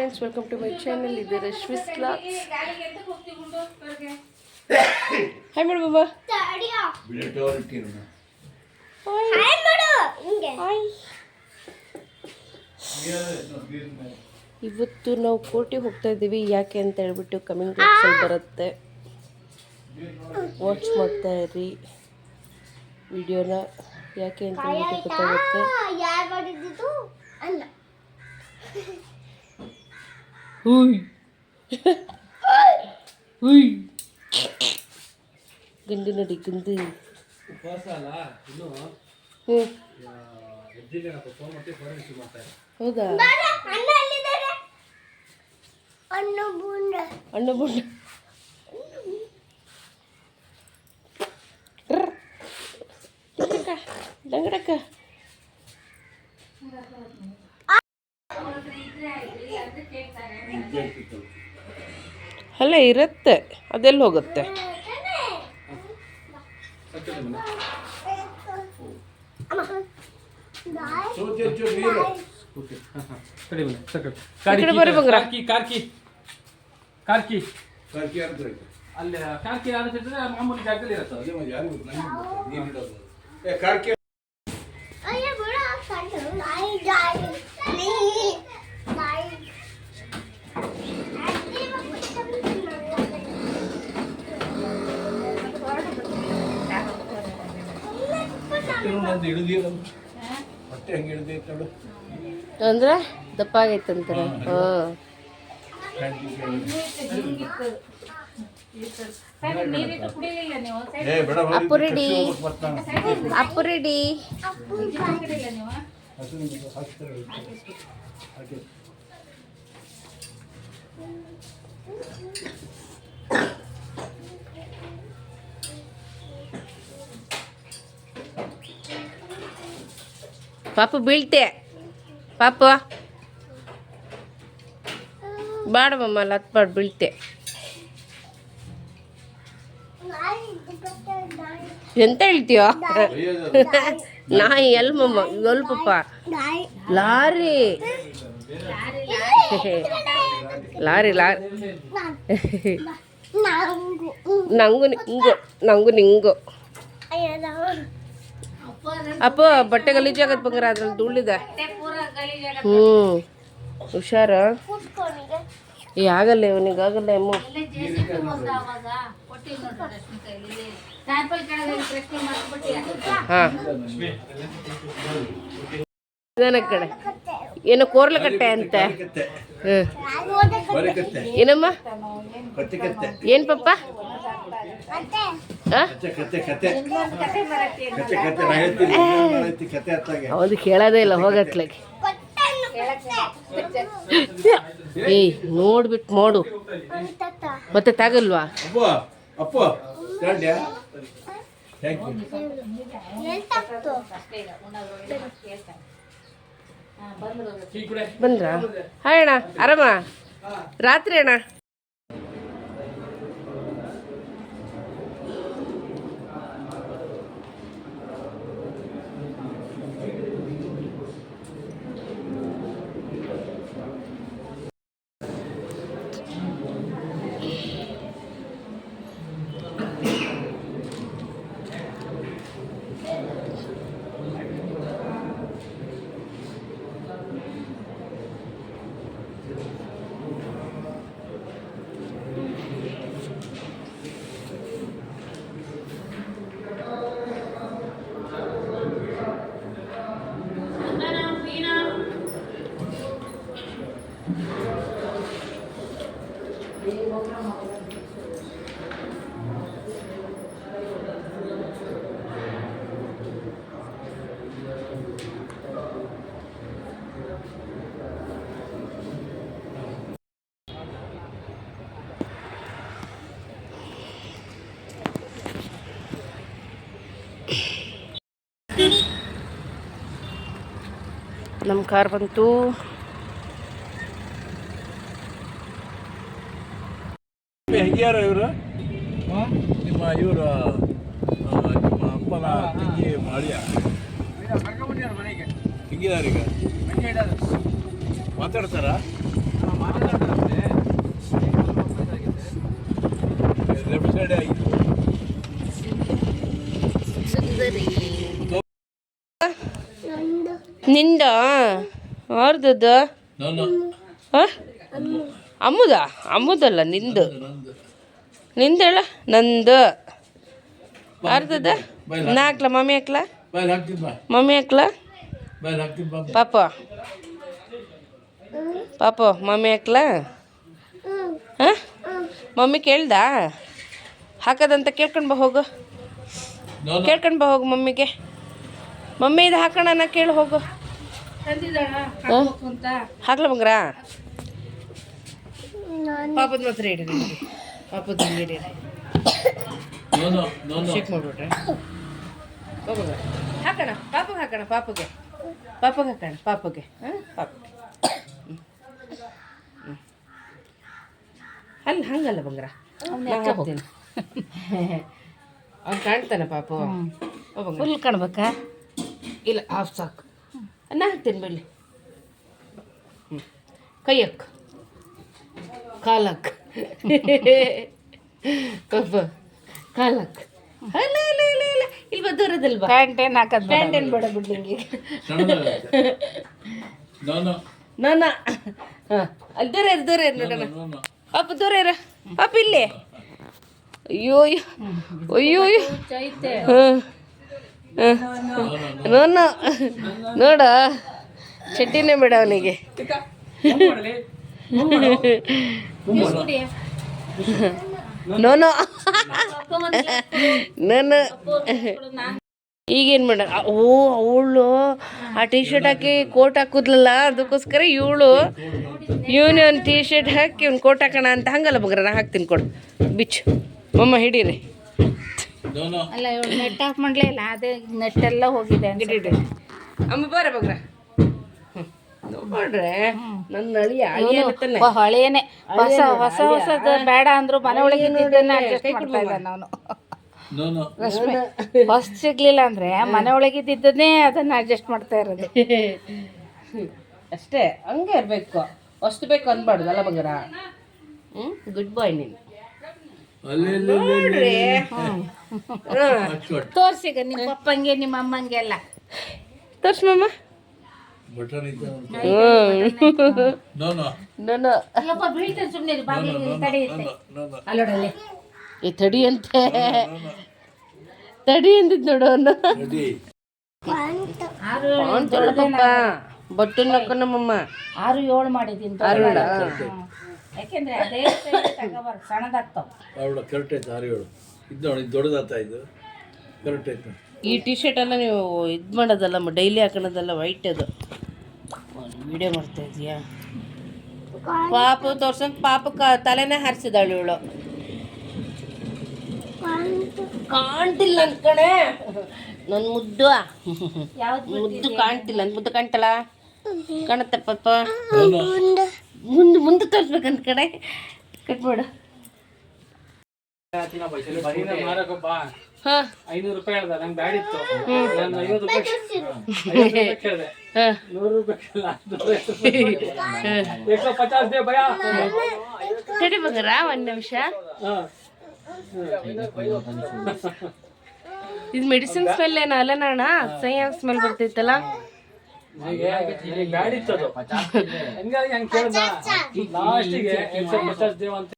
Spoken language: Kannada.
Friends welcome to my channel ಇದು ರಶ್ಮಿಸ್ ಕ್ಲಾತ್ಸ್ ಹಾಯ್ ಮಾಡು ಬಾಬಾ ಇವತ್ತು ನಾವು ಕೋಟಿ ಹೋಗ್ತಾ ಇದ್ದೀವಿ. ಯಾಕೆ ಅಂತ ಹೇಳ್ಬಿಟ್ಟು ಕಮಿಂಗ್ ಅಲ್ಲಿ ಬರುತ್ತೆ. ವಾಚ್ ಮಾಡ್ತಾ ಇರಿ. ವಿಡಿಯೋನ ಯಾಕೆ ಅಂತ ಹೇಳ್ಬಿಟ್ಟು ಗೊತ್ತಾಗುತ್ತೆ. ಯಾರು ಮಾಡಿದ್ದು ಅಲ್ಲ ಹುಯ್ ಹುಯ್ ಗಂಡು ನಡಿ ಗಂಡು ಉಪವಾಸ ಅಲ್ಲ ಇನ್ನು ಹ್ಞೂ ಎದ್ದಿಲ್ಲೇನಪ್ಪ ಫೋನ್ ಮಾಡಿ ಫೋನ್ ರಿಸೀವ್ ಮಾಡ್ತಾರೆ ಹೌದಾ ಅಣ್ಣ ಅಲ್ಲಿದ್ದಾರೆ ಅಣ್ಣ ಬುಂಡ ಅಣ್ಣ ಬುಣ್ಣ ಡಂಗಡಕ್ಕ ಅಲ್ಲ ಇರುತ್ತೆ ಅದೆಲ್ಲ ಹೋಗುತ್ತೆ. ಕಾರ್ಕಿ ಕಾರ್ಕಿ ಕಾರ್ಕಿ ಅಲ್ಲಿ ಕಾರ್ಕಿ ಯಾರು ಮಾಮೂಲಿ ಜಾಗದಲ್ಲಿ ಇರುತ್ತೆ ಅಯ್ಯ ಹೊಟ್ಟೆ ಹೆಂಗೆ ಅಂದ್ರೆ ದಪ್ಪ ಆಗೈತಂತಾರೆ ಹಾಂ ಏ ಬೇಡ ಪಾಪು ಬೀಳ್ತೆ. ಪಾಪು. ಬಾಡ ಮಮ್ಮ ಲತ್ಬಾಡ್ ಬೀಳ್ತೆ. ಎಂತ ಹೇಳ್ತೀಯೋ? ನಾಯಿ ಎಲ್ ಮಮ್ಮ? ಎಲ್ ಪಪ್ಪ? ಲಾರಿ. Lorry lorry. ನಂಗು. ನಂಗು ನಿಂಗು ನಂಗು. ಅಪ್ಪ, ಬಟ್ಟೆ ಗಲೀಜಾಗತ್ ಬಂಗಾರ, ಅದ್ರಲ್ಲಿ ಧೂಳಿದೆ. ಹ್ಞೂ ಹುಷಾರ? ಈ ಆಗಲ್ಲ ಇವನಿಗೆ, ಆಗಲ್ಲ ಹಾಂ. ಕಡೆ. ಏನು ಕೋರ್ಲ ಕಟ್ಟೆ ಅಂತ. ಏನಮ್ಮ? ಏನ್ ಪಪ್ಪ? ಹೌದು ಕೇಳೋದೇ ಇಲ್ಲ ಹೋಗತ್ಲಾಗೆ ಏಯ್ ನೋಡ್ಬಿಟ್ಟು ನೋಡು ಮತ್ತೆ ತಗಲ್ವಾ? ಥ್ಯಾಂಕ್ ಯು ಬಂದ್ರ? ಹಾಯ್ ಅಣ್ಣ ಆರಾಮ? ರಾತ್ರಿ ಅಣ್ಣ? ನಮ್ಮ ಕಾರ್ ಬಂತು ಯಾರು ಇವರು? ನಿಮ್ಮ ಇವರು ನಿಮ್ಮ ಅಪ್ಪನ ತಂಗಿ ಮಾಡಿಯ ಹಿಂಗಿದಾರೀಗ ಮಾತಾಡ್ತಾರಾ? ಲೆಫ್ಟ್ ಸೈಡ್ನಿಂದ? ಅವ್ರದ್ದು ಅಮ್ಮದ? ಅಮ್ಮುದಲ್ಲ ನಿಂದು. ನಿಂದೇಳ ನಂದು. ಅರ್ಧದ? ನಾ ಹಾಕ್ಲ? ಮಮ್ಮಿ ಹಾಕ್ಲ? ಮಮ್ಮಿ ಹಾಕ್ಲ? ಪಾಪ. ಪಾಪ ಮಮ್ಮಿ ಹಾಕ್ಲ? ಹ್ಮ್ ಹಾಂ? ಮಮ್ಮಿ ಕೇಳ್ದ? ಹಾಕೋದಂತ ಕೇಳ್ಕೊಂಡು ಬಾ ಹೋಗು. ಕೇಳ್ಕೊಂಡ್ಬ ಕೇಳ್ಕೊಂಡು ಬಾ ಹೋಗು ಮಮ್ಮಿಗೆ. ಮಮ್ಮಿ ಇದು ಹಾಕೋಣ ಕೇಳಿ ಹೋಗು. ಹಾಕ್ಲ ಬಂಗ್ರ? ಪಾಪದ ಮಾತ್ರ ಹಿಡೀರಿ ಪಾಪದ ಹಂಗೆ ಶೇಕ್ ಮಾಡಿಬಿಟ್ರೆ. ಹೋಗೋಣ ಹಾಕೋಣ ಪಾಪಗೆ ಹಾಕೋಣ ಪಾಪಗೆ. ಪಾಪಗೆ ಹಾಕೋಣ ಪಾಪಗೆ. ಹಾಂ ಪಾಪಗೆ ಹ್ಞೂ. ಅಲ್ಲ ಹಂಗಲ್ಲ ಬಂಗ್ರ. ಹಾಕ್ತೀನಿ ಅವ್ನು ಕಾಣ್ತಾನೆ ಪಾಪು. ಫುಲ್ ಕಾಣ್ಬೇಕಾ? ಇಲ್ಲ ಹಾಫ್ ಸಾಕು. ನಾ ಹಾಕ್ತೀನಿ ಬೆಳ್ಳಿ ಹ್ಞೂ ಕೈಯಕ್ ಕಾಲಕ್ ಪಾಪ ಕಾಲಕ್ ಅಲ್ಲ ಇಲ್ಲ ಇಲ್ಲ ಇಲ್ಲ ಇಲ್ಲಿ ಬಾ ದೂರದಲ್ಲಿ ಬಾ ಪ್ಯಾಂಟ್ ಏನು ಹಾಕೋದು ಪ್ಯಾಂಟ್ ಏನು ಬೇಡ ಬಿಡ್ಲಿಂಗೆ ಸಣ್ಣದಾಗುತ್ತೆ ನೋನು ಹಾಂ ಅಲ್ಲಿ ದೂರ ಇರು ದೂರ ಇರು ನೋಡೋಣ ನೋನು ದೂರ ಇರ ಅಪ್ಪ ಇಲ್ಲಿ ಅಯ್ಯೋ ಅಯ್ಯೋ ಅಯ್ಯೋ ಹಾಂ ನೋನು ನೋಡ ಚಡ್ಡಿನೇ ಬೇಡ ಅವನಿಗೆ ನೋನು ನಾನು ಈಗೇನು ಮಾಡ ಓ ಅವಳು ಆ ಟೀ ಶರ್ಟ್ ಹಾಕಿ ಕೋಟ್ ಹಾಕುದ್ಲಲ್ಲ ಅದಕ್ಕೋಸ್ಕರ ಇವಳು ಇವನೇ ಒಂದು ಟೀ ಶರ್ಟ್ ಹಾಕಿ ಇವ್ನು ಕೋಟ್ ಹಾಕೋಣ ಅಂತ ಹಂಗಲ್ಲ ಬಗ್ರ ನಾ ಹಾಕ್ತೀನಿ ಕೊಡು. ಬಿಚ್ಚು. ಮಮ್ಮ ಹಿಡೀರಿ. ಅಲ್ಲ ಇವಳು ನೆಟ್ ಆಫ್ ಮಾಡಲೇ ಇಲ್ಲ ಅದೇ ನೆಟ್ ಎಲ್ಲ ಹೋಗಿದೆ. ಅಮ್ಮ ಬರ ಬಗ್ರ. ನೋಡ್ರೆ ನನ್ನ ಅಳಿಯ ಅಳಿಯ ಹಳೇನೆ. ಹೊಸ ಹೊಸ ಹೊಸದು ಬೇಡ ಅಂದ್ರು ಮನೆ ಒಳಗೆ ಇದ್ದಿದ್ದನ್ನ ಅಡ್ಜಸ್ಟ್ ಮಾಡ್ತಾ ಇದ್ದಾನೆ ಅವನು. ನೋನು ರಶ್ಮಿ ಹೊಸ ಸಿಗ್ಲಿಲ್ಲ ಅಂದ್ರೆ ಮನೆ ಒಳಗಿದ್ದನ್ನೇ ಇದ್ದಿದ್ದನ್ನೇ ಅದನ್ನ ಅಡ್ಜಸ್ಟ್ ಮಾಡ್ತಾ ಇರೋದು. ಅಷ್ಟೇ ಹಂಗೆ ಇರಬೇಕು. ಅಷ್ಟು ಬೇಕು ಅನ್ಬಾರ್ದು ಅಲ್ಲ ಬಂಗಾರ? ಹ್ಞೂ ಗುಡ್ ಬಾಯ್ ನೀನು. ಹಚ್ಕೊಟ್ಟು ತೋರ್ಸಿಗ ನಿಮ್ಮ ಅಪ್ಪಂಗೆ ನಿಮ್ಮ ಅಮ್ಮಂಗೆ ಎಲ್ಲ ತೋರ್ಸು ಮಮ್ಮ ನೋ ಬೀಳ್ತೇನೆ ಸುಮ್ಮನೆ ತಡೆಯುತ್ತೆ ಅಲ್ಲೋಡಲ್ಲಿ. ಈ ತಡಿ ಅಂತೆ. ತಡಿ ಅಂದಿದ್ ನೋಡು ಅವನು. ಆರು ಬಟ್ಟು ನಕ್ಕ ನಮ್ಮಮ್ಮ. ಆರು ಏಳು ಮಾಡಿದ್ದೀನಿ ಅರುಣ ಯಾಕೆಂದ್ರೆ ಅದೇ ತಗೋಬಾರ ಸಣ್ಣದಾಗ್ತಾವ. ಅವಳು ಕರೆಕ್ಟ್ ಆಯ್ತು ಆರು ಏಳು. ಇದು ನೋಡಿ ಇದು ದೊಡ್ಡದಾಗ್ತಾ ಇದು ಕರೆಕ್ಟ್ ಆಯ್ತು. ಈ ಟಿ ಶರ್ಟ್ ಎಲ್ಲ ನೀವು ಇದು ಮಾಡೋದಲ್ಲ ಡೈಲಿ ಹಾಕೋಣದಲ್ಲ ವೈಟ್ ಅದು. ವಿಡಿಯೋ ಮಾಡ್ತಾ ಇದೆಯಾ ಪಾಪು ತೋರ್ಸಂಗ್ ಪಾಪ ತಲೆನೇ ಹಾರಿಸಿದಾಳು ಇವಳು. ಕಾಣ್ತಿಲ್ಲ ಅಂತ ಕಣೆ. ನನ್ನ ಮುದ್ದು. ಮುದ್ದು ಕಾಣ್ತಿಲ್ಲ ನನ್ನ ಮುದ್ದು ಕಾಣ್ತಲ್ಲ? ಕಾಣುತ್ತೆ ಪಾಪ. ಮುಂದೆ ಮುಂದೆ ತೋರಿಸ್ಬೇಕಂತ ಕಡೆ ಕಟ್ ಮಾಡು ಐನೂರು ರೂಪಾಯಿ ಹೇಳ್ದ ನಂಗೆ ಬ್ಯಾಡ ನಾನು ಐವತ್ತು ರೂಪಾಯಿ ರೂಪಾಯಿ ಪಚಾಸ್ ದೇ ಭಯ. ಸರಿ ಬಗ್ಗರ ಒಂದು ನಿಮಿಷ. ಇದು ಮೆಡಿಸಿನ್ ಸ್ಮೆಲ್ ಏನು ಅಲ್ಲನಣ್ಣ ಸೈನ್ಸ್ ಸ್ಮೆಲ್ ಬರ್ತೈತಲ್ಲ ಅದು. ಕೇಳ್ದ. ಲಾಸ್ಟಿಗೆ ಪಚಾಸ್ ದೇವ್ ಅಂತ